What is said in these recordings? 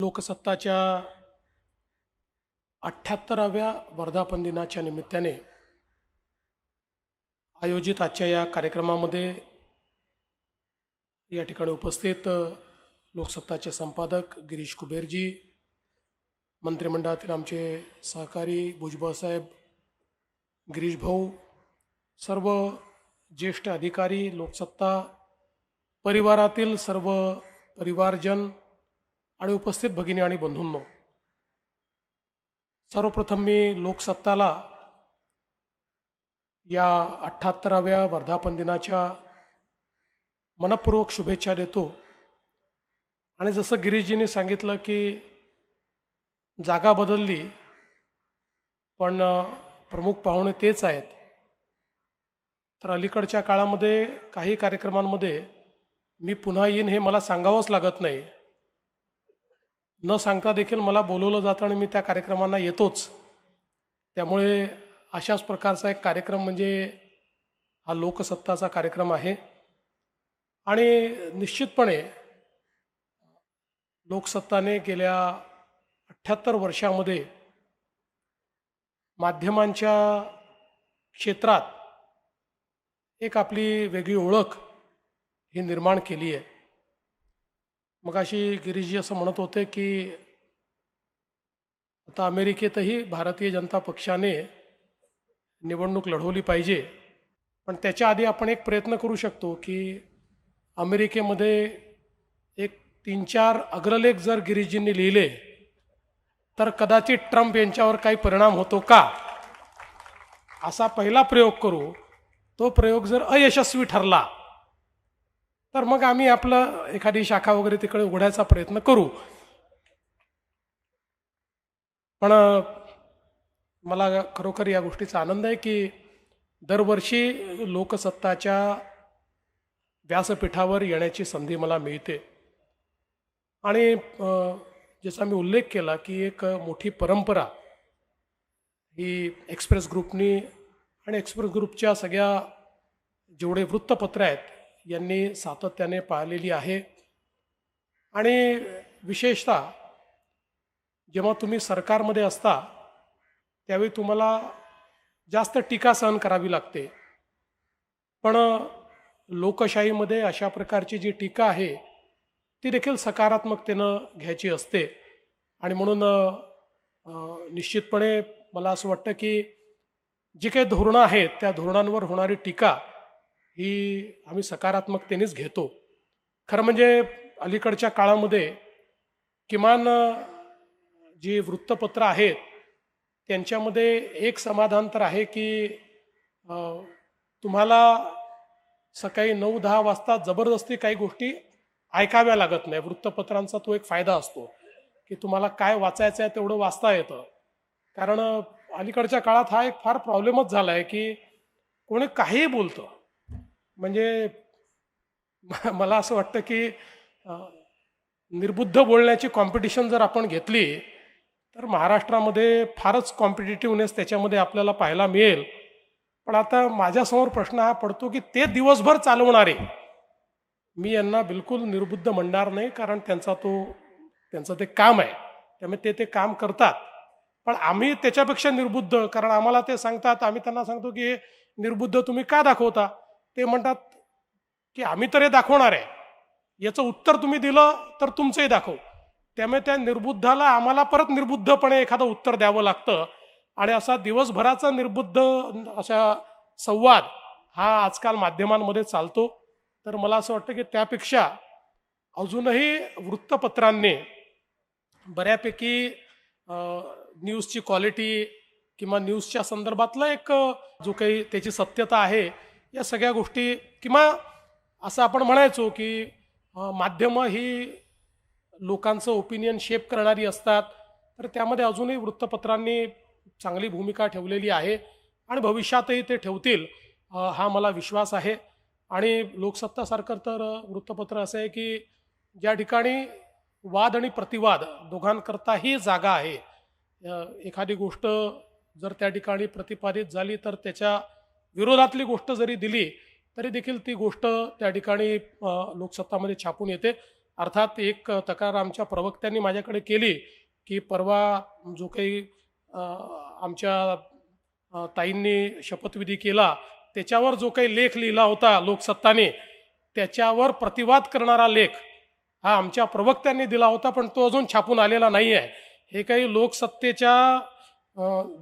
लोकसत्ताच्या अठ्ठ्याहत्तराव्या वर्धापन दिनाच्या निमित्ताने आयोजित आजच्या या कार्यक्रमामध्ये या ठिकाणी उपस्थित लोकसत्ताचे संपादक गिरीश कुबेरजी मंत्रिमंडळातील आमचे सहकारी भुजबळसाहेब गिरीश भाऊ सर्व ज्येष्ठ अधिकारी लोकसत्ता परिवारातील सर्व परिवारजन आणि उपस्थित भगिनी आणि बंधूंनो सर्वप्रथम मी लोकसत्ताला या अठ्ठ्याहत्तराव्या वर्धापन दिनाच्या मनपूर्वक शुभेच्छा देतो. आणि जसं गिरीशजीने सांगितलं की जागा बदलली पण प्रमुख पाहुणे तेच आहेत. तर अलीकडच्या काळामध्ये काही कार्यक्रमांमध्ये मी पुन्हा येईन हे मला सांगावंच लागत नाही. न सांगता देखील मला बोलवलं जातं आणि मी त्या कार्यक्रमांना येतोच. त्यामुळे अशाच प्रकारचा एक कार्यक्रम म्हणजे हा लोकसत्ताचा कार्यक्रम आहे. आणि निश्चितपणे लोकसत्ताने गेल्या अठ्ठ्याहत्तर वर्षामध्ये माध्यमांच्या क्षेत्रात एक आपली वेगळी ओळख ही निर्माण केली आहे. मग अशी गिरीशजी असं म्हणत होते की आता अमेरिकेतही भारतीय जनता पक्षाने निवडणूक लढवली पाहिजे. पण त्याच्या आधी आपण एक प्रयत्न करू शकतो की अमेरिकेमध्ये एक तीन चार अग्रलेख जर गिरीशजींनी लिहिले तर कदाचित ट्रम्प यांच्यावर काही परिणाम होतो का? असा पहिला प्रयोग करू. तो प्रयोग जर अयशस्वी ठरला तर मग आम्ही आपलं एखादी शाखा वगैरे तिकडे उघडायचा प्रयत्न करू. पण मला खरोखर या गोष्टीचा आनंद आहे की दरवर्षी लोकसत्ताच्या व्यासपीठावर येण्याची संधी मला मिळते. आणि जसा मी उल्लेख केला की एक मोठी परंपरा ही एक्सप्रेस ग्रुपनी आणि एक्सप्रेस ग्रुपच्या सगळ्या जेवढे वृत्तपत्र आहेत यांनी सातत्याने पाळलेली आहे. आणि विशेषतः जेव्हा तुम्ही सरकारमध्ये असता त्यावेळी तुम्हाला जास्त टीका सहन करावी लागते. पण लोकशाहीमध्ये अशा प्रकारची जी टीका आहे ती देखील सकारात्मकतेनं घ्यायची असते. आणि म्हणून निश्चितपणे मला असं वाटतं की जी काही धोरणं आहेत त्या धोरणांवर होणारी टीका ही आम्ही सकारात्मकतेनेच घेतो. खरं म्हणजे अलीकडच्या काळामध्ये किमान जी वृत्तपत्र आहेत त्यांच्यामध्ये एक समाधान तर आहे की तुम्हाला सकाळी नऊ दहा वाजता जबरदस्ती काही गोष्टी ऐकाव्या लागत नाही. वृत्तपत्रांचा तो एक फायदा असतो की तुम्हाला काय वाचायचं आहे तेवढं वाचता येतं. कारण अलीकडच्या काळात हा एक फार प्रॉब्लेमच झाला आहे की कोणी काहीही बोलतं म्हणजे मला असं वाटतं की निर्बुद्ध बोलण्याची कॉम्पिटिशन जर आपण घेतली तर महाराष्ट्रामध्ये फारच कॉम्पिटेटिव्हनेस त्याच्यामध्ये आपल्याला पाहायला मिळेल. पण आता माझ्यासमोर प्रश्न हा पडतो की ते दिवसभर चालवणारे मी यांना बिलकुल निर्बुद्ध म्हणणार नाही कारण त्यांचा तो त्यांचं ते काम आहे. त्यामुळे ते ते काम करतात. पण आम्ही त्याच्यापेक्षा निर्बुद्ध कारण आम्हाला ते सांगतात आम्ही त्यांना सांगतो की निर्बुद्ध तुम्ही का दाखवता? ते म्हणतात की आम्ही तर हे दाखवणार आहे. याचं उत्तर तुम्ही दिलं तर तुमचंही दाखवू. त्यामुळे त्या निर्बुद्धाला आम्हाला परत निर्बुद्धपणे एखादं उत्तर द्यावं लागतं. आणि असा दिवसभराचा निर्बुद्ध अशा संवाद हा आजकाल माध्यमांमध्ये चालतो. तर मला असं वाटतं की त्यापेक्षा अजूनही वृत्तपत्रांनी बऱ्यापैकी न्यूजची क्वालिटी किंवा न्यूजच्या संदर्भातलं एक जो काही त्याची सत्यता आहे या सगळ्या गोष्टी किंवा असं आपण म्हणायचो की माध्यमं ही लोकांचं ओपिनियन शेप करणारी असतात तर त्यामध्ये अजूनही वृत्तपत्रांनी चांगली भूमिका ठेवलेली आहे आणि भविष्यातही ते ठेवतील हा मला विश्वास आहे. आणि लोकसत्तासारखं तर वृत्तपत्र असं आहे की ज्या ठिकाणी वाद आणि प्रतिवाद दोघांकरताही जागा आहे एखादी गोष्ट जर त्या ठिकाणी प्रतिपादित झाली तर त्याच्या विरोधातली गोष्ट जरी दिली तरी देखील ती गोष्ट त्या ठिकाणी लोकसत्तामध्ये छापून येते. अर्थात एक तक्रार आमच्या प्रवक्त्यांनी माझ्याकडे केली की परवा जो काही आमच्या ताईंनी शपथविधी केला त्याच्यावर जो काही लेख लिहिला होता लोकसत्ताने त्याच्यावर प्रतिवाद करणारा लेख हा आमच्या प्रवक्त्यांनी दिला होता पण तो अजून छापून आलेला नाही आहे हे काही लोकसत्तेच्या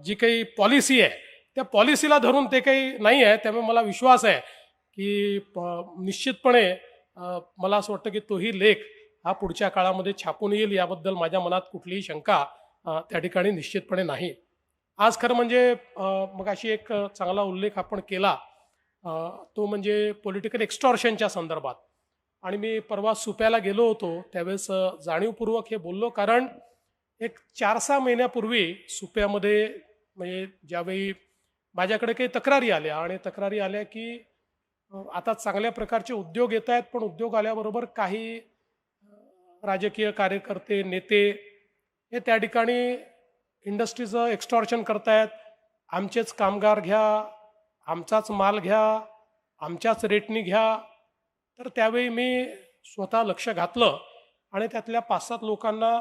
जी काही पॉलिसी आहे त्या पॉलिसीला धरून ते काही नाही आहे त्यामुळे मला विश्वास आहे की प- निश्चितपणे मला असं वाटतं की तोही लेख हा पुढच्या काळामध्ये छापून येईल याबद्दल माझ्या मनात कुठलीही शंका त्या ठिकाणी निश्चितपणे नाही. आज खरं म्हणजे मग अशी एक चांगला उल्लेख आपण केला तो म्हणजे पॉलिटिकल एक्स्टॉर्शनच्या संदर्भात. आणि मी परवा सुप्याला गेलो होतो त्यावेळेस जाणीवपूर्वक हे बोललो कारण एक चार सहा महिन्यापूर्वी सुप्यामध्ये म्हणजे ज्यावेळी माझ्याकडे काही तक्रारी आल्या आणि तक्रारी आल्या की आता चांगल्या प्रकारचे उद्योग येत आहेत पण उद्योग आल्याबरोबर काही राजकीय कार्यकर्ते नेते हे त्या ठिकाणी इंडस्ट्रीचं एक्स्टॉर्शन करतायत. आमचेच कामगार घ्या आमचाच माल घ्या आमच्याच रेटनी घ्या. तर त्यावेळी मी स्वतः लक्ष घातलं आणि त्यातल्या पाच सात लोकांना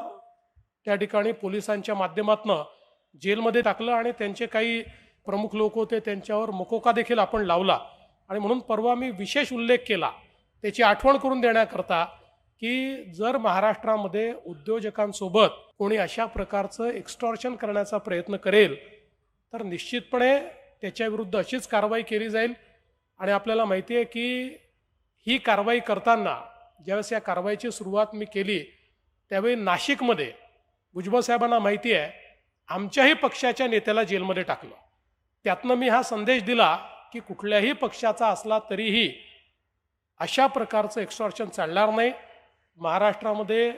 त्या ठिकाणी पोलिसांच्या माध्यमातनं जेलमध्ये टाकलं आणि त्यांचे काही प्रमुख लोक होते त्यांच्यावर मकोका देखील आपण लावला. आणि म्हणून परवा मी विशेष उल्लेख केला. त्याची आठवण करून देण्याकरता की जर महाराष्ट्रामध्ये उद्योजकांसोबत कोणी अशा प्रकारचं एक्स्टॉर्शन करण्याचा प्रयत्न करेल तर निश्चितपणे त्याच्याविरुद्ध अशीच कारवाई केली जाईल. आणि आपल्याला माहिती आहे की ही कारवाई करताना ज्यावेळेस या कारवाईची सुरुवात मी केली त्यावेळी नाशिकमध्ये भुजबळ साहेबांना माहिती आहे आमच्याही पक्षाच्या नेत्याला जेलमध्ये टाकलं. त्यातनं मी हा संदेश दिला की कुठल्याही पक्षाचा असला तरीही अशा प्रकारचं एक्सॉर्शन चालणार नाही. महाराष्ट्रामध्ये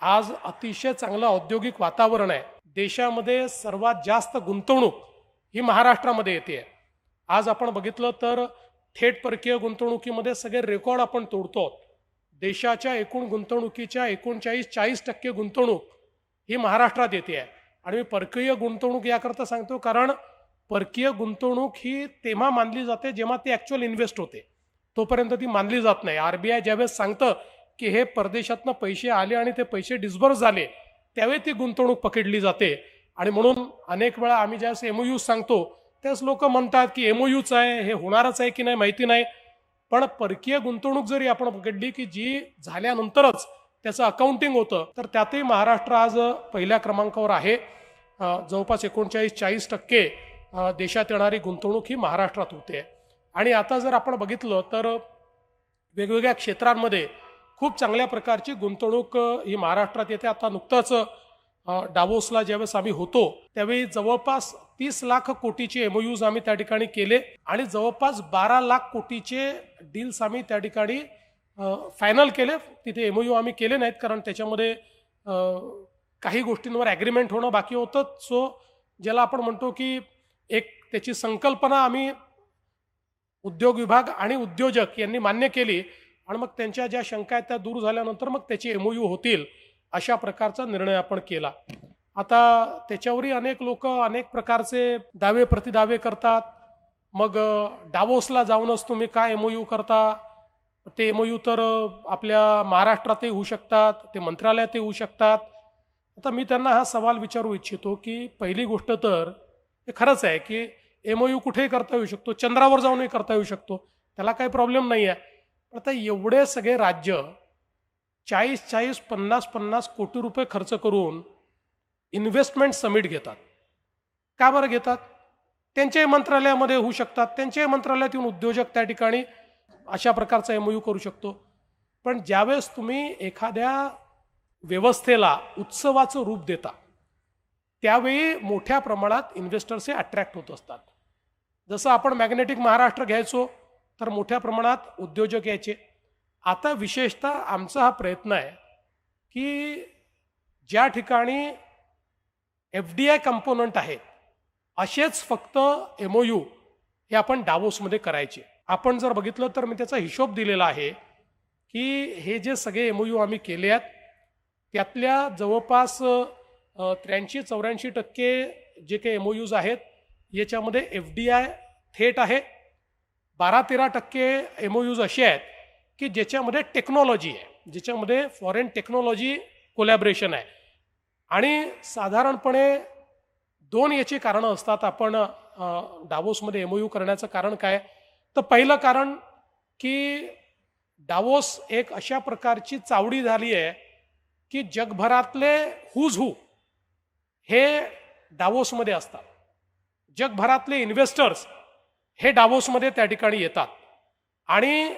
आज अतिशय चांगलं औद्योगिक वातावरण आहे. देशामध्ये सर्वात जास्त गुंतवणूक ही महाराष्ट्रामध्ये येते. आज आपण बघितलं तर थेट परकीय गुंतवणुकीमध्ये सगळे रेकॉर्ड आपण तोडतो. देशाच्या एकूण गुंतवणुकीच्या एकोणचाळीस चाळीस टक्के गुंतवणूक ही महाराष्ट्रात येते आहे. आणि मी परकीय गुंतवणूक याकरता सांगतो कारण परकीय गुंतवणूक ही तेव्हा मानली जाते जेव्हा ती ॲक्च्युअल इन्व्हेस्ट होते. तोपर्यंत ती मानली जात नाही. आर बी आय ज्यावेळेस सांगतं की हे परदेशातनं पैसे आले आणि ते पैसे डिस्बर्स झाले त्यावेळी ती गुंतवणूक पकडली जाते. आणि म्हणून अनेक वेळा आम्ही ज्यावेळेस एमओ सांगतो त्याच लोक म्हणतात की एमओ आहे हे होणारच आहे की नाही माहिती नाही. पण परकीय गुंतवणूक जरी आपण पकडली की जी झाल्यानंतरच त्याचं अकाउंटिंग होतं तर त्यातही महाराष्ट्र आज पहिल्या क्रमांकावर आहे. जवळपास एकोणचाळीस चाळीस टक्के देशात येणारी गुंतवणूक ही महाराष्ट्रात होते. आणि आता जर आपण बघितलं तर वेगवेगळ्या क्षेत्रांमध्ये खूप चांगल्या प्रकारची गुंतवणूक ही महाराष्ट्रात येते. आता नुकतंच डावोसला ज्यावेळेस आम्ही होतो त्यावेळी जवळपास तीस लाख कोटीचे एमओयूज आम्ही त्या ठिकाणी केले आणि जवळपास बारा लाख कोटीचे डील्स आम्ही त्या ठिकाणी फायनल केले. तिथे एमओयू आम्ही केले नाहीत कारण त्याच्यामध्ये काही गोष्टींवर ॲग्रीमेंट होणं बाकी होतं. सो ज्याला आपण म्हणतो की एक त्याची संकल्पना आम्ही उद्योग विभाग आणि उद्योजक यांनी मान्य केली आणि मग त्यांच्या ज्या शंका आहेत त्या दूर झाल्यानंतर मग त्याचे एमओयू होतील अशा प्रकारचा निर्णय आपण केला. आता त्याच्यावरही अनेक लोक अनेक प्रकारचे दावे प्रतिदावे करतात. मग डावोसला जाऊनच तुम्ही काय एमओयू करता? ते एमओयू तर आपल्या महाराष्ट्रातही होऊ शकतात ते मंत्रालयातही होऊ शकतात. आता मी त्यांना हा सवाल विचारू इच्छितो की पहिली गोष्ट तर हे खरंच आहे की एमओयू कुठेही करता येऊ शकतो चंद्रावर जाऊनही करता येऊ शकतो. त्याला काही प्रॉब्लेम नाही आहे पण आता एवढे सगळे राज्य चाळीस चाळीस पन्नास पन्नास कोटी रुपये खर्च करून इन्व्हेस्टमेंट समिट घेतात. का बरं घेतात? त्यांच्याही मंत्रालयामध्ये होऊ शकतात. त्यांच्याही मंत्रालयात येऊन उद्योजक त्या ठिकाणी अशा प्रकारचा एमओयू करू शकतो. पण ज्यावेळेस तुम्ही एखाद्या व्यवस्थेला उत्सवाचं रूप देता त्यावेळी मोठ्या प्रमाणात इन्व्हेस्टर्स हे अट्रॅक्ट होत असतात. जसं आपण मॅग्नेटिक महाराष्ट्र घ्यायचो तर मोठ्या प्रमाणात उद्योजक यायचे. आता विशेषतः आमचा हा प्रयत्न आहे की ज्या ठिकाणी एफ डी आय कंपोनंट आहेत असेच फक्त एम ओ यू हे आपण डावोसमध्ये करायचे. आपण जर बघितलं तर मी त्याचा हिशोब दिलेला आहे की हे जे सगळे एम ओ यू आम्ही केले आहेत त्यातल्या जवळपास त्र्याऐंशी चौऱ्याऐंशी टक्के जे काही एम ओ यूज आहेत याच्यामध्ये एफ डी आय थेट आहे. बारा तेरा टक्के एम ओ यूज असे आहेत की ज्याच्यामध्ये टेक्नॉलॉजी आहे ज्याच्यामध्ये फॉरेन टेक्नॉलॉजी कोलॅबरेशन आहे. आणि साधारणपणे दोन याची कारणं असतात. आपण डावोसमध्ये एम यू करण्याचं कारण काय? तर पहिलं कारण की डावोस एक अशा प्रकारची चावडी झाली आहे की जगभरातले हुज हू हे डावोसमध्ये असतात. जगभरातले इन्व्हेस्टर्स हे डावोसमध्ये त्या ठिकाणी येतात. आणि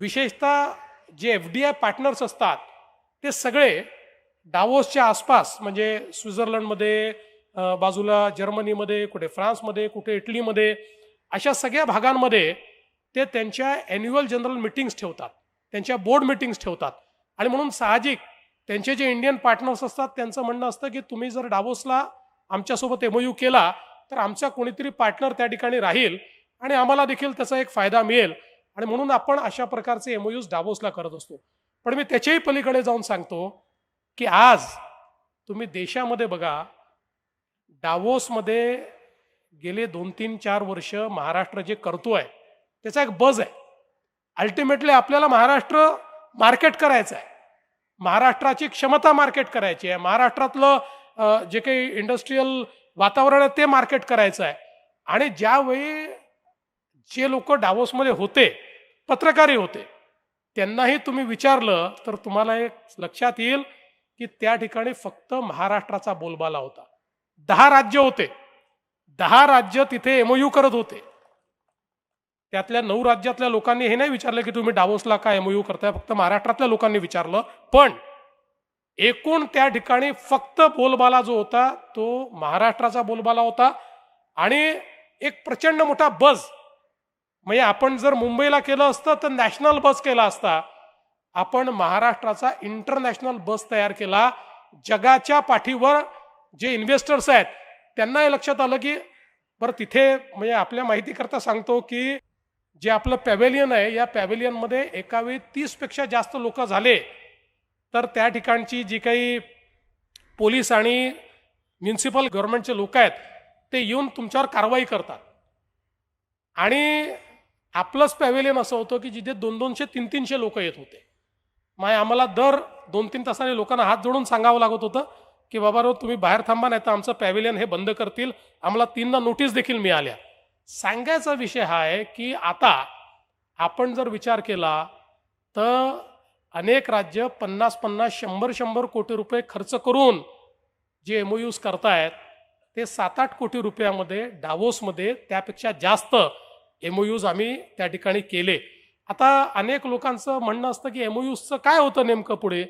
विशेषतः जे एफ डी आय पार्टनर्स असतात ते सगळे डावोसच्या आसपास म्हणजे स्वित्झर्लंडमध्ये बाजूला जर्मनीमध्ये कुठे फ्रान्समध्ये कुठे इटलीमध्ये अशा सगळ्या भागांमध्ये ते त्यांच्या ॲन्युअल जनरल मिटिंग्स ठेवतात. त्यांच्या बोर्ड मिटिंग्स ठेवतात. आणि म्हणून साहजिक त्यांचे जे इंडियन पार्टनर्स असतात त्यांचं म्हणणं असतं की तुम्ही जर डावोसला आमच्यासोबत एमओयू केला तर आमचा कोणीतरी पार्टनर त्या ठिकाणी राहील आणि आम्हाला देखील त्याचा एक फायदा मिळेल. आणि म्हणून आपण अशा प्रकारचे एमओयूज डावोसला करत असतो. पण मी त्याच्याही पलीकडे जाऊन सांगतो की आज तुम्ही देशामध्ये बघा डावोसमध्ये गेले दोन तीन चार वर्ष महाराष्ट्र जे करतो आहे त्याचा एक बज आहे. अल्टिमेटली आपल्याला महाराष्ट्र मार्केट करायचं आहे महाराष्ट्राची क्षमता मार्केट करायची आहे. महाराष्ट्रातलं जे काही इंडस्ट्रीयल वातावरण आहे ते मार्केट करायचं आहे. आणि ज्यावेळी जे लोक डावोसमध्ये होते पत्रकारही होते त्यांनाही तुम्ही विचारलं तर तुम्हाला एक लक्षात येईल की त्या ठिकाणी फक्त महाराष्ट्राचा बोलबाला होता. दहा राज्य होते. दहा राज्य तिथे एमओयू करत होते. त्यातल्या नऊ राज्यातल्या लोकांनी हे नाही विचारलं की तुम्ही डावोसला काय एमओयू करताय? फक्त महाराष्ट्रातल्या लोकांनी विचारलं. पण एकूण त्या ठिकाणी फक्त बोलबाला जो होता तो महाराष्ट्राचा बोलबाला होता. आणि एक प्रचंड मोठा बस म्हणजे आपण जर मुंबईला केलं असतं तर नॅशनल बस केला असता. आपण महाराष्ट्राचा इंटरनॅशनल बस तयार केला. जगाच्या पाठीवर जे इन्व्हेस्टर्स आहेत त्यांना हे लक्षात आलं की बरं तिथे म्हणजे आपल्या माहितीकरता सांगतो की जे आपलं पॅवेलियन आहे या पॅवेलियनमध्ये एकावेळी तीसपेक्षा जास्त लोक झाले. तर त्या ठिकाणची जी काही पोलीस आणि म्युन्सिपल गव्हर्नमेंटचे लोक आहेत ते येऊन तुमच्यावर कारवाई करतात. आणि आपलंच पॅवेलियन असं होतं की जिथे दोन दोनशे तीन तीनशे लोक येत होते. माय आम्हाला दर दोन तीन तासाने लोकांना हात जोडून सांगावं लागत होतं की बाबा रो तुम्ही बाहेर थांबा नाही तर आमचं पॅवेलियन हे बंद करतील. आम्हाला तीनदा नोटीस देखील मिळाल्या. सांगायचा विषय हा आहे की आता आपण जर विचार केला तर अनेक राज्य पन्नास पन्नास शंभर शंभर कोटी रुपये खर्च करून जे एमओयूज करतायत ते सात आठ कोटी रुपयामध्ये डावोसमध्ये त्यापेक्षा जास्त एमओयूज आम्ही त्या ठिकाणी केले. आता अनेक लोकांचं म्हणणं असतं की एमओयूजचं काय होतं नेमकं पुढे?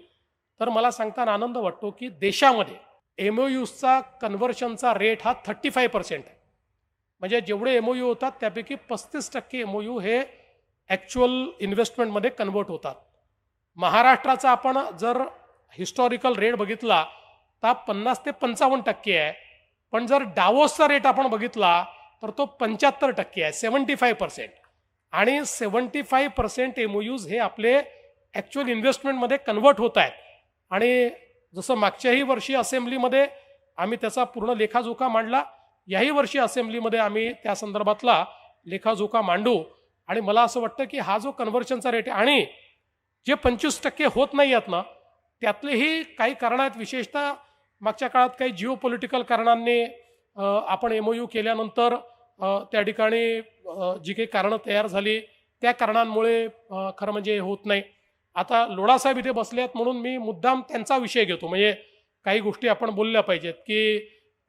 तर मला सांगताना आनंद वाटतो की देशामध्ये एमओयूजचा कन्व्हर्शनचा रेट हा थर्टी फाय पर्सेंट आहे. म्हणजे जेवढे एमओयू होतात त्यापैकी पस्तीस टक्के एमओयू हे ॲक्च्युअल इन्व्हेस्टमेंटमध्ये कन्वर्ट होतात. महाराष्ट्राचा आपण जर हिस्टॉरिकल रेट बघितला तर पन्नास ते पंचावन्न टक्के आहे. पण जर डावोसचा रेट आपण बघितला तर तो पंच्याहत्तर टक्के आहे सेवन्टी फाय पर्सेंट. आणि सेवन्टी फाय पर्सेंट एमओयूज हे आपले ॲक्च्युअल इन्व्हेस्टमेंटमध्ये कन्वर्ट होत आहेत. आणि जसं मागच्याही वर्षी असेंब्लीमध्ये आम्ही त्याचा पूर्ण लेखाजोखा मांडला याही वर्षी असेंब्लीमध्ये आम्ही त्या संदर्भातला लेखाजोखा मांडू. आणि मला असं वाटतं की हा जो कन्व्हर्शनचा रेट आहे आणि जे पंचवीस टक्के होत नाही आहेत ना त्यातलेही काही कारण आहेत. विशेषतः मागच्या काळात काही जिओ पॉलिटिकल कारणांनी एम ओ यू केल्यानंतर त्या ठिकाणी जी काही कारणं तयार झाली त्या कारणांमुळे खरं म्हणजे हे होत नाही. आता लोढासाहेब इथे बसले आहेत म्हणून मी मुद्दाम त्यांचा विषय घेतो. म्हणजे काही गोष्टी आपण बोलल्या पाहिजेत की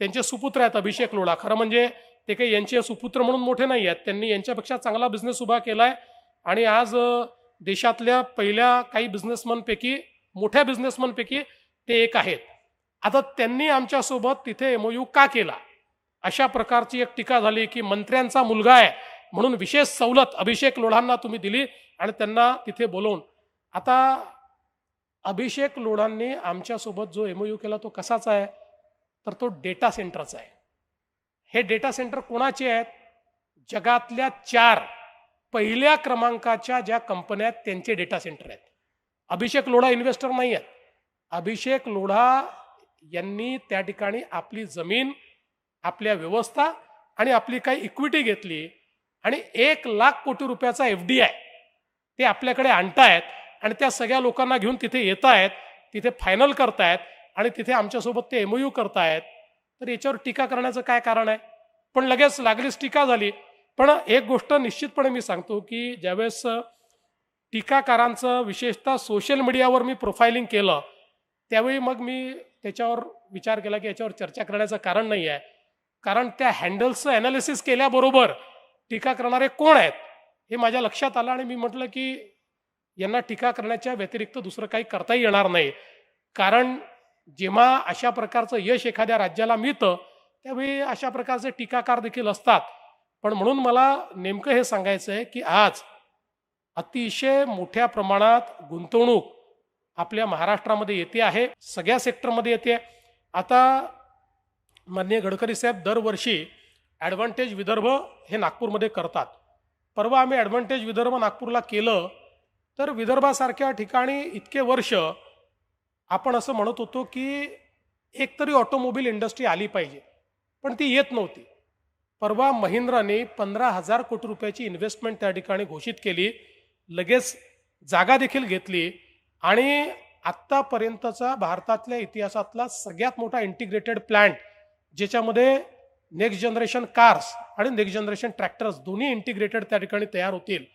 त्यांचे सुपुत्र आहेत अभिषेक लोढा. खरं म्हणजे ते काही यांचे सुपुत्र म्हणून मोठे नाही आहेत. त्यांनी यांच्यापेक्षा चांगला बिझनेस उभा केला आहे आणि आज देशातल्या पहिल्या काही बिझनेसमनपैकी मोठ्या बिझनेसमनपैकी ते एक आहेत. आता त्यांनी आमच्यासोबत तिथे एमओयू का केला? अशा प्रकारची एक टीका झाली की मंत्र्यांचा मुलगा आहे म्हणून विशेष सवलत अभिषेक लोढांना तुम्ही दिली आणि त्यांना तिथे बोलवून. आता अभिषेक लोढांनी आमच्यासोबत जो एमओयू केला तो कसाचा आहे? तर तो डेटा सेंटरचा आहे. हे डेटा सेंटर कोणाचे आहेत? जगातल्या चार पहिल्या क्रमांकाच्या ज्या कंपन्या आहेत त्यांचे डेटा सेंटर आहेत. अभिषेक लोढा इन्व्हेस्टर नाही आहेत. अभिषेक लोढा यांनी त्या ठिकाणी आपली जमीन आपल्या व्यवस्था आणि आपली काही इक्विटी घेतली आणि एक लाख कोटी रुपयाचा एफ डी आय ते आपल्याकडे आणतायत आणि त्या सगळ्या लोकांना घेऊन तिथे येत आहेत तिथे फायनल करतायत. आणि तिथे आमच्यासोबत ते एमओयू करतायत. तर याच्यावर टीका करण्याचं काय कारण आहे? पण लगेच लागलीच टीका झाली. पण एक गोष्ट निश्चितपणे मी सांगतो की ज्यावेळेस टीकाकारांचं विशेषतः सोशल मीडियावर मी प्रोफायलिंग केलं त्यावेळी मग मी त्याच्यावर विचार केला की याच्यावर चर्चा करण्याचं कारण नाही आहे. कारण त्या हँडल्सचं ॲनालिसिस केल्याबरोबर टीका करणारे कोण आहेत? हे माझ्या लक्षात आलं आणि मी म्हटलं की यांना टीका करण्याच्या व्यतिरिक्त दुसरं काही करताही येणार नाही. कारण जेव्हा अशा प्रकारचं यश एखाद्या राज्याला मिळतं त्यावेळी अशा प्रकारचे टीकाकार देखील असतात. पण म्हणून मला नेमकं हे सांगायचं आहे की आज अतिशय मोठ्या प्रमाणात गुंतवणूक आपल्या महाराष्ट्रामध्ये येते आहे सगळ्या सेक्टरमध्ये येते आता माननीय गडकरी साहेब दरवर्षी ॲडव्हान्टेज विदर्भ हे नागपूरमध्ये करतात. परवा आम्ही ॲडव्हान्टेज विदर्भ नागपूरला केलं तर विदर्भासारख्या ठिकाणी इतके वर्ष आपण असं म्हणत होतो की एकतरी ऑटोमोबाईल इंडस्ट्री आली पाहिजे पण ती येत नव्हती. परवा महिंद्राने पंधरा हजार कोटी रुपयाची इन्व्हेस्टमेंट त्या ठिकाणी घोषित केली लगेच जागा देखील घेतली आणि आत्तापर्यंतचा भारतातल्या इतिहासातला सगळ्यात मोठा इंटिग्रेटेड प्लॅन्ट ज्याच्यामध्ये नेक्स्ट जनरेशन कार्स आणि नेक्स्ट जनरेशन ट्रॅक्टर्स दोन्ही इंटिग्रेटेड त्या ठिकाणी तयार होतील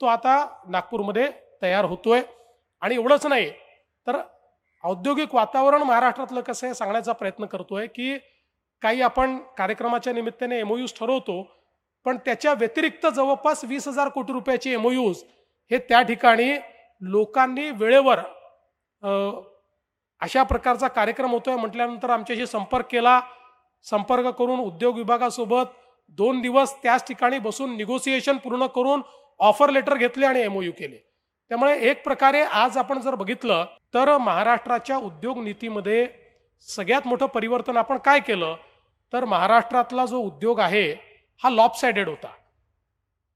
तो आता नागपूरमध्ये तयार होतोय. आणि एवढंच नाही तर औद्योगिक वातावरण महाराष्ट्रातलं कसं आहे सांगण्याचा प्रयत्न करतोय की काही आपण कार्यक्रमाच्या निमित्ताने एमओयूज ठरवतो पण त्याच्या व्यतिरिक्त जवळपास वीस हजार कोटी रुपयाचे एमओयूज हे त्या ठिकाणी लोकांनी वेळेवर अशा प्रकारचा कार्यक्रम होतोय म्हटल्यानंतर आमच्याशी संपर्क केला. संपर्क करून उद्योग विभागासोबत दोन दिवस त्याच ठिकाणी बसून निगोसिएशन पूर्ण करून ऑफर लेटर घेतले आणि एमओयू केले. त्यामुळे एक प्रकारे आज आपण जर बघितलं तर महाराष्ट्राच्या उद्योग नीतीमध्ये सगळ्यात मोठं परिवर्तन आपण काय केलं? तर महाराष्ट्रातला जो उद्योग आहे हा लॉपसायडेड होता.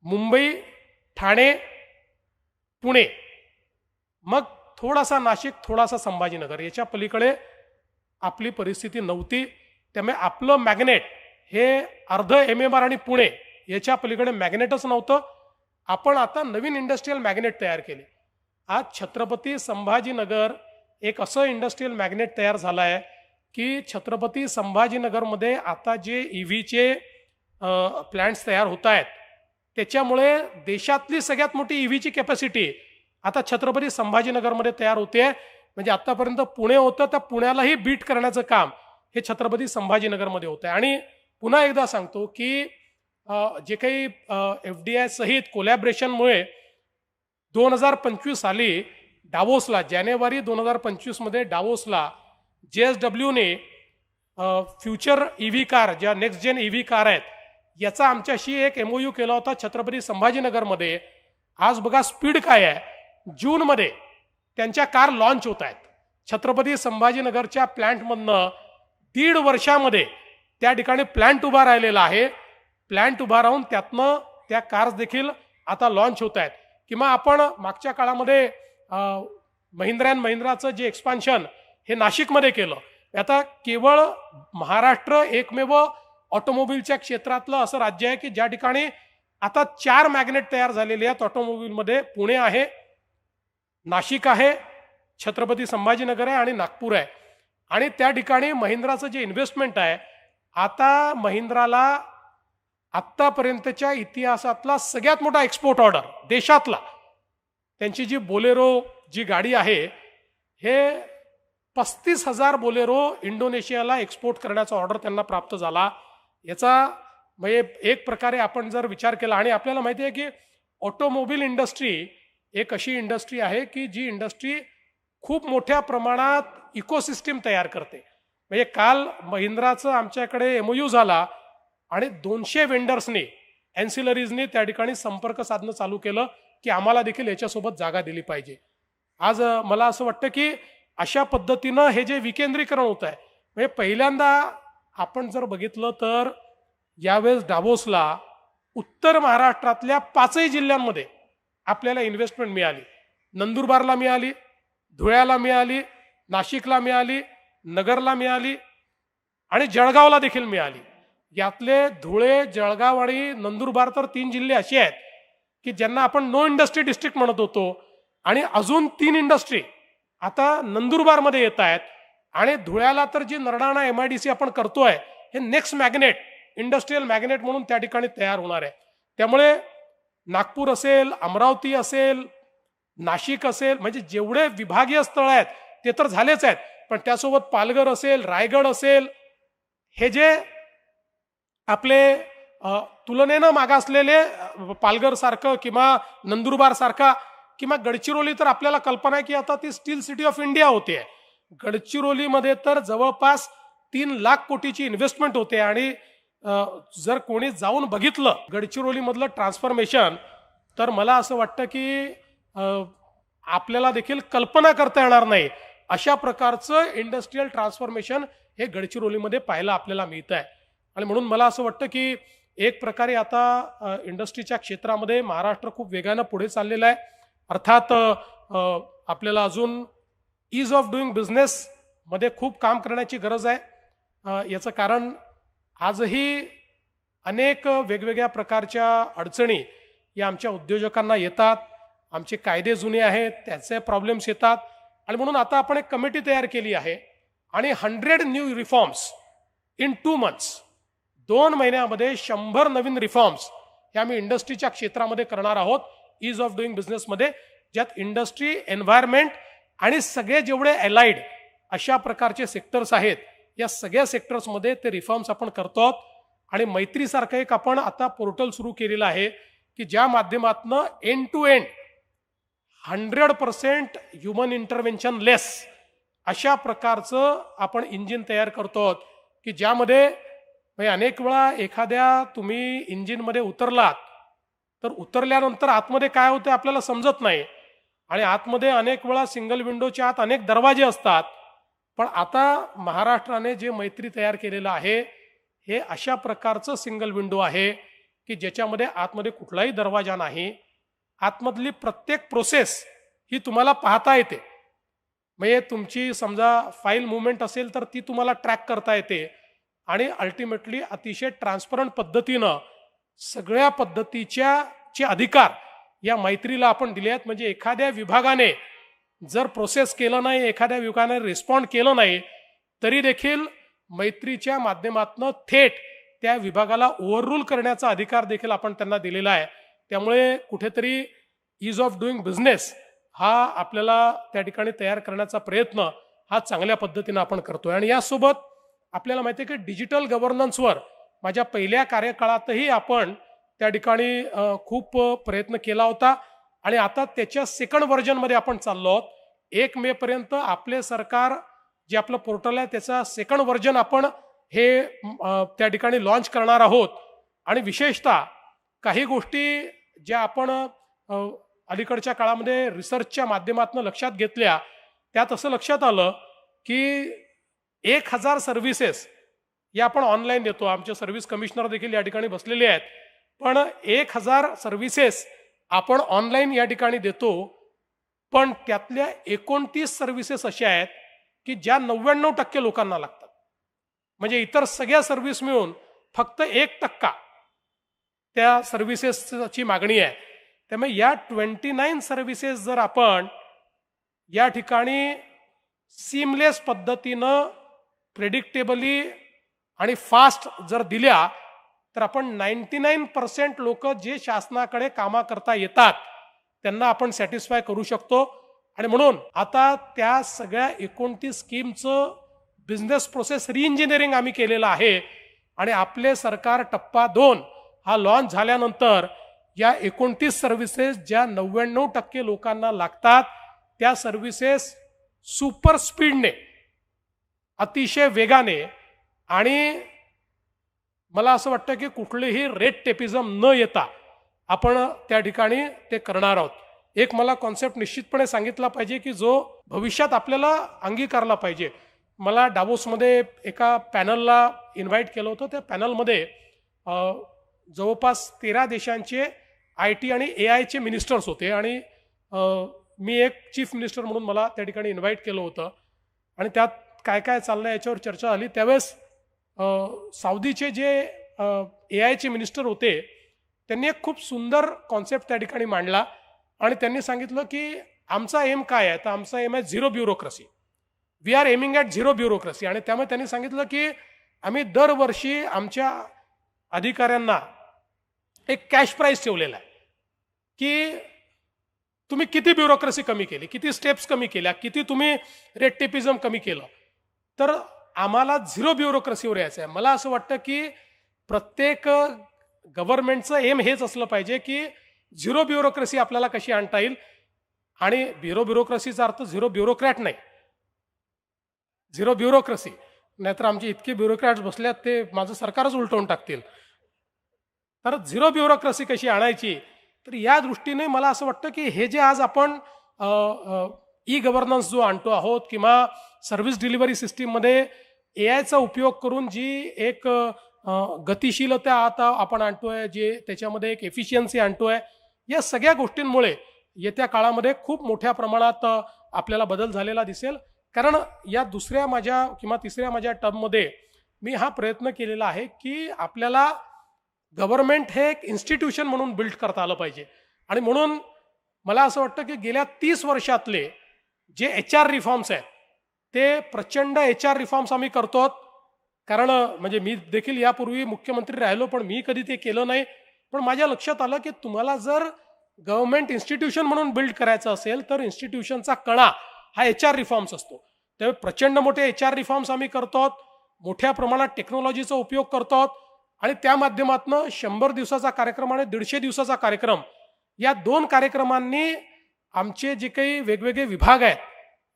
मुंबई ठाणे पुणे. मग थोडासा नाशिक थोडासा संभाजीनगर याच्या पलीकडे आपली परिस्थिती नव्हती. त्यामुळे आपलं मॅग्नेट हे अर्ध एम एम आर आणि पुणे याच्या पलीकडे मॅग्नेटच नव्हतं. आपण आता नवीन इंडस्ट्रीयल मॅग्नेट तयार केले. आज छत्रपती संभाजीनगर एक असं इंडस्ट्रीयल मॅग्नेट तयार झालं आहे की छत्रपती संभाजीनगरमध्ये आता जे ई व्हीचे प्लॅन्ट्स तयार होत आहेत त्याच्यामुळे देशातली सगळ्यात मोठी ई व्हीची कॅपॅसिटी आता छत्रपती संभाजीनगरमध्ये तयार होते. म्हणजे आत्तापर्यंत पुणे होतं त्या पुण्यालाही बीट करण्याचं काम हे छत्रपती संभाजीनगरमध्ये होतं आहे आणि पुन्हा एकदा सांगतो की जे काही एफ डी आय सहित कोलॅबरेशनमुळे दोन हजार पंचवीस साली डावोसला जानेवारी दोन हजार पंचवीसमध्ये डावोसला जे एस डब्ल्यूने फ्युचर ई व्ही कार ज्या next gen E V car आहेत याचा आमच्याशी एक एमओयू केला होता छत्रपती संभाजीनगरमध्ये आज बघा स्पीड काय आहे. जूनमध्ये त्यांच्या कार लॉन्च होत आहेत. छत्रपती संभाजीनगरच्या प्लॅन्टमधनं दीड वर्षामध्ये त्या ठिकाणी प्लॅन्ट उभा राहिलेला आहे. प्लॅन्ट उभा राहून त्यातनं त्या कार्स देखील आता लॉन्च होत आहेत. किंवा आपण मागच्या काळामध्ये महिंद्रा अँड महिंद्राचं जे एक्सपान्शन हे नाशिकमध्ये केलं. आता केवळ महाराष्ट्र एकमेव ऑटोमोबिलच्या क्षेत्रातलं असं राज्य आहे की ज्या ठिकाणी आता चार मॅग्नेट तयार झालेले आहेत ऑटोमोबिलमध्ये पुणे आहे नाशिक आहे छत्रपती संभाजीनगर आहे आणि नागपूर आहे. आणि त्या ठिकाणी महिंद्राचं जे इन्व्हेस्टमेंट आहे आता महिंद्राला आत्तापर्यंतच्या इतिहासातला सगळ्यात मोठा एक्सपोर्ट ऑर्डर देशातला. त्यांची जी बोलेरो जी गाडी आहे हे पस्तीस हजार बोलेरो इंडोनेशियाला एक्सपोर्ट करण्याचा ऑर्डर त्यांना प्राप्त झाला. याचा म्हणजे एक प्रकारे आपण जर विचार केला आणि आपल्याला माहिती आहे की ऑटोमोबाईल इंडस्ट्री एक अशी इंडस्ट्री आहे की जी इंडस्ट्री खूप मोठ्या प्रमाणात इकोसिस्टीम तयार करते. म्हणजे काल महिंद्राचं आमच्याकडे एमओयू झाला आणि दोनशे वेंडर्सने अँसिलरीजने त्या ठिकाणी संपर्क साधणं चालू केलं की आम्हाला देखील याच्यासोबत जागा दिली पाहिजे. आज मला असं वाटतं की अशा पद्धतीनं हे जे विकेंद्रीकरण होत आहे म्हणजे पहिल्यांदा आपण जर बघितलं तर यावेळेस डाबोसला उत्तर महाराष्ट्रातल्या पाचही जिल्ह्यांमध्ये आपल्याला इन्व्हेस्टमेंट मिळाली. नंदुरबारला मिळाली धुळ्याला मिळाली नाशिकला मिळाली नगरला मिळाली आणि जळगावला देखील मिळाली. यातले धुळे जळगाव आणि नंदुरबार तर तीन जिल्हे असे आहेत की ज्यांना आपण नो इंडस्ट्री डिस्ट्रिक्ट म्हणत होतो. आणि अजून तीन इंडस्ट्री आता नंदुरबारमध्ये येत आहेत. आणि धुळ्याला तर जी Nardana M I D C आपण करतोय हे नेक्स्ट मॅग्नेट इंडस्ट्रीयल मॅग्नेट म्हणून त्या ठिकाणी तयार होणार आहे. त्यामुळे नागपूर असेल अमरावती असेल नाशिक असेल म्हणजे जेवढे विभागीय स्थळ आहेत ते तर झालेच आहेत. पण त्यासोबत पालघर असेल रायगड असेल हे जे आपले तुलनेनं मागासलेले पालघरसारखं किंवा नंदुरबारसारखं किंवा गडचिरोली तर आपल्याला कल्पना आहे की आता ती स्टील सिटी ऑफ इंडिया होते. गडचिरोलीमध्ये तर जवळपास तीन लाख कोटीची इन्व्हेस्टमेंट होते आणि जर कोणी जाऊन बघितलं गडचिरोलीमधलं ट्रान्सफॉर्मेशन तर मला असं वाटतं की आपल्याला देखील कल्पना करता येणार नाही. अशा प्रकारचं इंडस्ट्रीयल ट्रान्सफॉर्मेशन हे गडचिरोलीमध्ये पाहायला आपल्याला मिळतं आहे आणि म्हणून मला असं वाटतं की एक प्रकारे आता इंडस्ट्रीच्या क्षेत्रामध्ये महाराष्ट्र खूप वेगानं पुढे चाललेला आहे. अर्थात आपल्याला अजून ईज ऑफ डुईंग बिझनेसमध्ये खूप काम करण्याची गरज आहे. याचं कारण आजही अनेक वेगवेगळ्या प्रकारच्या अडचणी या आमच्या उद्योजकांना येतात. आमचे कायदे जुने आहेत त्याचे प्रॉब्लेम्स येतात. आणि म्हणून आता आपण एक कमिटी तयार केली आहे. आणि hundred new reforms in two months दोन महिन्यामध्ये शंभर नवीन रिफॉर्म्स हे आम्ही इंडस्ट्रीच्या क्षेत्रामध्ये करणार आहोत. ईज ऑफ डुईंग बिझनेसमध्ये ज्यात इंडस्ट्री एन्व्हायरमेंट आणि सगळे जेवढे अलाइड अशा प्रकारचे सेक्टर्स आहेत या सगळ्या सेक्टर्समध्ये ते रिफॉर्म्स आपण करतो आहोत. आणि मैत्रीसारखं एक आपण आता पोर्टल सुरू केलेलं आहे की ज्या माध्यमातनं end to end hundred percent human intervention less अशा प्रकारचं आपण इंजिन तयार करतो आहोत. की ज्यामध्ये म्हणजे अनेक वेळा एखाद्या तुम्ही इंजिनमध्ये उतरलात तर उतरल्यानंतर आतमध्ये काय होतं आपल्याला समजत नाही. आणि आतमध्ये अनेक वेळा सिंगल विंडोच्या आत अनेक दरवाजे असतात. पण आता महाराष्ट्राने जे मैत्री तयार केलेलं आहे हे अशा प्रकारचं सिंगल विंडो आहे की ज्याच्यामध्ये आतमध्ये कुठलाही दरवाजा नाही. आतमधली प्रत्येक प्रोसेस ही तुम्हाला पाहता येते. म्हणजे तुमची समजा फाईल मुवमेंट असेल तर ती तुम्हाला ट्रॅक करता येते. आणि अल्टिमेटली अतिशय ट्रान्सपरंट पद्धतीनं सगळ्या पद्धतीच्या चे अधिकार या मैत्रीला आपण दिले आहेत. म्हणजे एखाद्या विभागाने जर प्रोसेस केलं नाही एखाद्या विभागाने रिस्पॉन्ड केलं नाही तरी देखील मैत्रीच्या माध्यमातून थेट त्या विभागाला ओव्हररूल करण्याचा अधिकार देखील आपण त्यांना दिलेला आहे. त्यामुळे कुठेतरी ईज ऑफ डुईंग बिझनेस हा आपल्याला त्या ठिकाणी तयार करण्याचा प्रयत्न हा चांगल्या पद्धतीनं आपण करतोय. आणि यासोबत आपल्याला माहिती आहे की डिजिटल गव्हर्नन्सवर माझ्या पहिल्या कार्यकाळातही आपण त्या ठिकाणी खूप प्रयत्न केला होता. आणि आता त्याच्या सेकंड व्हर्जनमध्ये आपण चाललो आहोत. एक मेपर्यंत आपले सरकार जे आपलं पोर्टल आहे त्याचा सेकंड व्हर्जन आपण हे त्या ठिकाणी लॉन्च करणार आहोत. आणि विशेषतः काही गोष्टी ज्या आपण अलीकडच्या काळामध्ये रिसर्चच्या माध्यमातून लक्षात घेतल्या त्यात असं लक्षात आलं की एक हजार सर्व्हिसेस या आपण ऑनलाईन देतो. आमचे सर्व्हिस कमिशनर देखील या ठिकाणी बसलेले आहेत. पण एक हजार सर्व्हिसेस आपण ऑनलाईन या ठिकाणी देतो. पण त्यातल्या एकोणतीस सर्व्हिसेस अशा आहेत की ज्या नव्याण्णव टक्के लोकांना लागतात. म्हणजे इतर सगळ्या सर्व्हिस मिळून फक्त एक टक्का त्या सर्व्हिसेसची मागणी आहे. त्यामुळे या ट्वेंटी नाईन सर्व्हिसेस जर आपण या ठिकाणी सीमलेस पद्धतीनं प्रेडिक्टेबली आणि फास्ट जर दिल्या तर आपण नाईन्टी नाईन पर्सेंट लोक जे शासनाकडे कामा करता येतात त्यांना आपण सॅटिस्फाय करू शकतो. आणि म्हणून आता त्या सगळ्या एकोणतीस स्कीमचं बिझनेस प्रोसेस रिइंजिनिअरिंग आम्ही केलेलं आहे. आणि आपले सरकार टप्पा दोन हा लॉन्च झाल्यानंतर या एकोणतीस सर्व्हिसेस ज्या नव्याण्णव टक्के लोकांना लागतात त्या सर्व्हिसेस सुपर स्पीडने अतिशय वेगाने आणि मला असं वाटतं की कुठलेही रेट टेपिझम न येता आपण त्या ठिकाणी ते करणार आहोत. एक मला कॉन्सेप्ट निश्चितपणे सांगितला पाहिजे की जो भविष्यात आपल्याला अंगीकारला पाहिजे. मला डावोसमध्ये एका पॅनलला इन्व्हाइट केलं होतं. त्या पॅनलमध्ये जवळपास तेरा देशांचे आय टी आणि ए आयचे मिनिस्टर्स होते आणि मी एक चीफ मिनिस्टर म्हणून मला त्या ठिकाणी इन्व्हाइट केलं होतं. आणि त्यात काय काय चाललं याच्यावर चर्चा झाली. त्यावेळेस सौदीचे साऊदीचे जे ए आयचे मिनिस्टर होते त्यांनी एक खूप सुंदर कॉन्सेप्ट त्या ठिकाणी मांडला आणि त्यांनी सांगितलं की आमचा एम काय आहे? तर आमचा एम आहे zero bureaucracy we are aiming at zero bureaucracy आणि त्यामुळे त्यांनी सांगितलं की आम्ही दरवर्षी आमच्या अधिकाऱ्यांना एक कॅश प्राईज ठेवलेला आहे. की तुम्ही किती ब्युरोक्रसी कमी केली? किती स्टेप्स कमी केल्या? किती तुम्ही रेड टेपिझम कमी केलं? तर आम्हाला झिरो ब्युरोक्रसीवर यायचं आहे मला असं वाटतं की प्रत्येक गव्हर्नमेंटचं एम हेच असलं पाहिजे की झिरो ब्युरोक्रसी आपल्याला कशी आणता येईल? आणि झिरो ब्युरोक्रसीचा अर्थ झिरो ब्युरोक्रॅट नाही. Zero bureaucracy. नाहीतर आमचे इतके ब्युरोक्रॅट्स बसल्यात ते माझं सरकारच उलटवून टाकतील. तर झिरो ब्युरोक्रसी कशी आणायची? तर या दृष्टीने मला असं वाटतं की हे जे आज आपण ई गव्हर्नन्स जो आणतो आहोत किंवा सर्व्हिस डिलिव्हरी सिस्टीममध्ये ए आयचा उपयोग करून जी एक गतिशीलता आता आपण आणतोय जे त्याच्यामध्ये एक एफिशियन्सी आणतोय या सगळ्या गोष्टींमुळे येत्या काळामध्ये खूप मोठ्या प्रमाणात आपल्याला बदल झालेला दिसेल. कारण या दुसऱ्या माझ्या किंवा तिसऱ्या माझ्या टर्ममध्ये मी हा प्रयत्न केलेला आहे की आपल्याला गव्हर्नमेंट हे एक इन्स्टिट्यूशन म्हणून बिल्ड करता आलं पाहिजे. आणि म्हणून मला असं वाटतं की गेल्या तीस वर्षातले जे एच आर रिफॉर्म्स आहेत ते प्रचंड एच आर रिफॉर्म्स आम्ही करतो कारण म्हणजे मी देखील यापूर्वी मुख्यमंत्री राहिलो पण मी कधी ते केलं नाही. पण माझ्या लक्षात आलं की तुम्हाला जर गव्हर्नमेंट इन्स्टिट्यूशन म्हणून बिल्ड करायचं असेल तर इन्स्टिट्यूशनचा कणा हा एच आर रिफॉर्म्स असतो. त्यामुळे प्रचंड मोठे एच आर रिफॉर्म्स आम्ही करतो मोठ्या प्रमाणात टेक्नॉलॉजीचा उपयोग करतो आणि त्या माध्यमातून शंभर दिवसाचा कार्यक्रम आणि दीडशे दिवसाचा कार्यक्रम या दोन कार्यक्रमांनी आमचे जे काही वेगवेगळे विभाग आहेत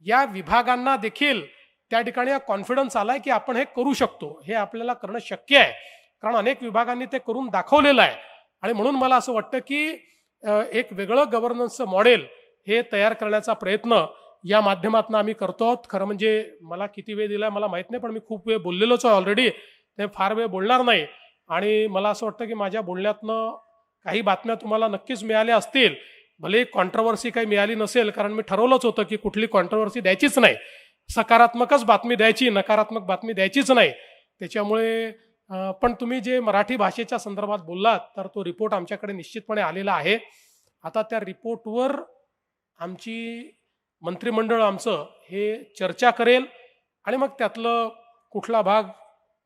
या विभागांना देखील त्या ठिकाणी कॉन्फिडन्स आलाय की आपण हे करू शकतो. हे आपल्याला करणं शक्य आहे. कारण अनेक विभागांनी ते करून दाखवलेलं आहे. आणि म्हणून मला असं वाटतं की एक वेगळं गव्हर्नन्सचं मॉडेल हे तयार करण्याचा प्रयत्न या माध्यमातून आम्ही करतो आहोत. खरं म्हणजे मला किती वेळ दिला मला माहीत नाही पण मी खूप वेळ बोललेलोच आहे ऑलरेडी ते फार वेळ बोलणार नाही. आणि मला असं वाटतं की माझ्या बोलण्यातनं काही बातम्या तुम्हाला नक्कीच मिळाल्या असतील. भले कॉन्ट्रवर्सी काही मिळाली नसेल कारण मी ठरवलंच होतं की कुठली कॉन्ट्रवर्सी द्यायचीच नाही. सकारात्मकच बातमी द्यायची नकारात्मक बातमी द्यायचीच नाही. त्याच्यामुळे पण तुम्ही जे मराठी भाषेच्या संदर्भात बोललात तर तो रिपोर्ट आमच्याकडे निश्चितपणे आलेला आहे. आता त्या रिपोर्टवर आमची मंत्रिमंडळ आमचं हे चर्चा करेल आणि मग त्यातलं कुठला भाग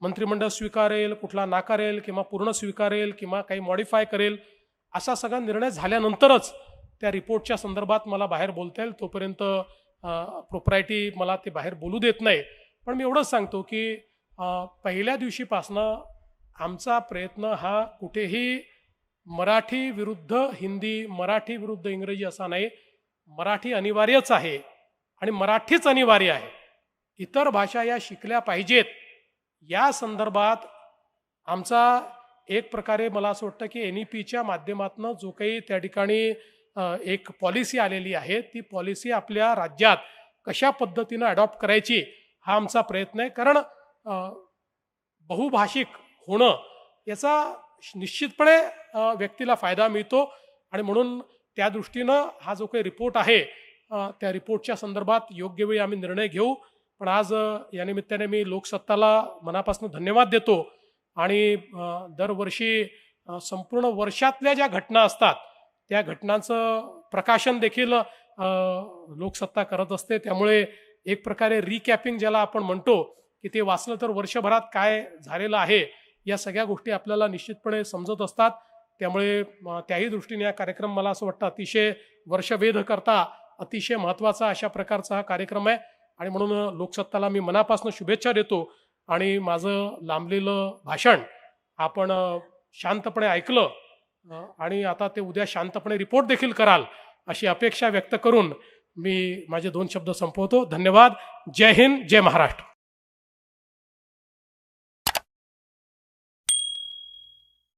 मंत्रिमंडळ स्वीकारेल कुठला नाकारेल किंवा पूर्ण स्वीकारेल किंवा काही मॉडिफाय करेल असा सगळा निर्णय झाल्यानंतरच त्या रिपोर्टच्या संदर्भात मला बाहेर बोलता येईल. तोपर्यंत प्रोप्रायटी मला ते बाहेर बोलू देत नाही. पण मी एवढंच सांगतो की पहिल्या दिवशीपासनं आमचा प्रयत्न हा कुठेही मराठी विरुद्ध हिंदी मराठी विरुद्ध इंग्रजी असा नाही. मराठी अनिवार्यच आहे आणि मराठीच अनिवार्य आहे. इतर भाषा या शिकल्या पाहिजेत. या संदर्भात आमचा एक प्रकारे मला असं वाटतं की एन ई पीच्या माध्यमातून जो काही त्या ठिकाणी एक पॉलिसी आलेली आहे. ती पॉलिसी आपल्या राज्यात कशा पद्धतीनं अडॉप्ट करायची हा आमचा प्रयत्न आहे. कारण बहुभाषिक होणं याचा निश्चितपणे व्यक्तीला फायदा मिळतो आणि म्हणून त्या दृष्टीनं हा जो काही रिपोर्ट आहे त्या रिपोर्टच्या संदर्भात योग्य वेळी आम्ही निर्णय घेऊ. पण आज या निमित्ताने मी लोकसत्ताला मनापासून धन्यवाद देतो. आणि दरवर्षी संपूर्ण वर्षातल्या ज्या घटना असतात त्या घटनांचं प्रकाशन देखील लोकसत्ता करत असते. त्यामुळे एक प्रकारे रिकॅपिंग ज्याला आपण म्हणतो की ते वाचलं तर वर्षभरात काय झालेलं आहे या सगळ्या गोष्टी आपल्याला निश्चितपणे समजत असतात. त्यामुळे त्याही दृष्टीने हा कार्यक्रम मला असं वाटतं अतिशय वर्षवेध करता अतिशय महत्त्वाचा अशा प्रकारचा हा कार्यक्रम आहे. आणि म्हणून लोकसत्ताला मी मनापासून शुभेच्छा देतो. आणि माझं लांबलेलं भाषण आपण शांतपणे ऐकलं आणि आता ते उद्या शांतपणे रिपोर्ट देखील कराल अशी अपेक्षा व्यक्त करून मी माझे दोन शब्द संपवतो. धन्यवाद. जय हिंद. जय महाराष्ट्र.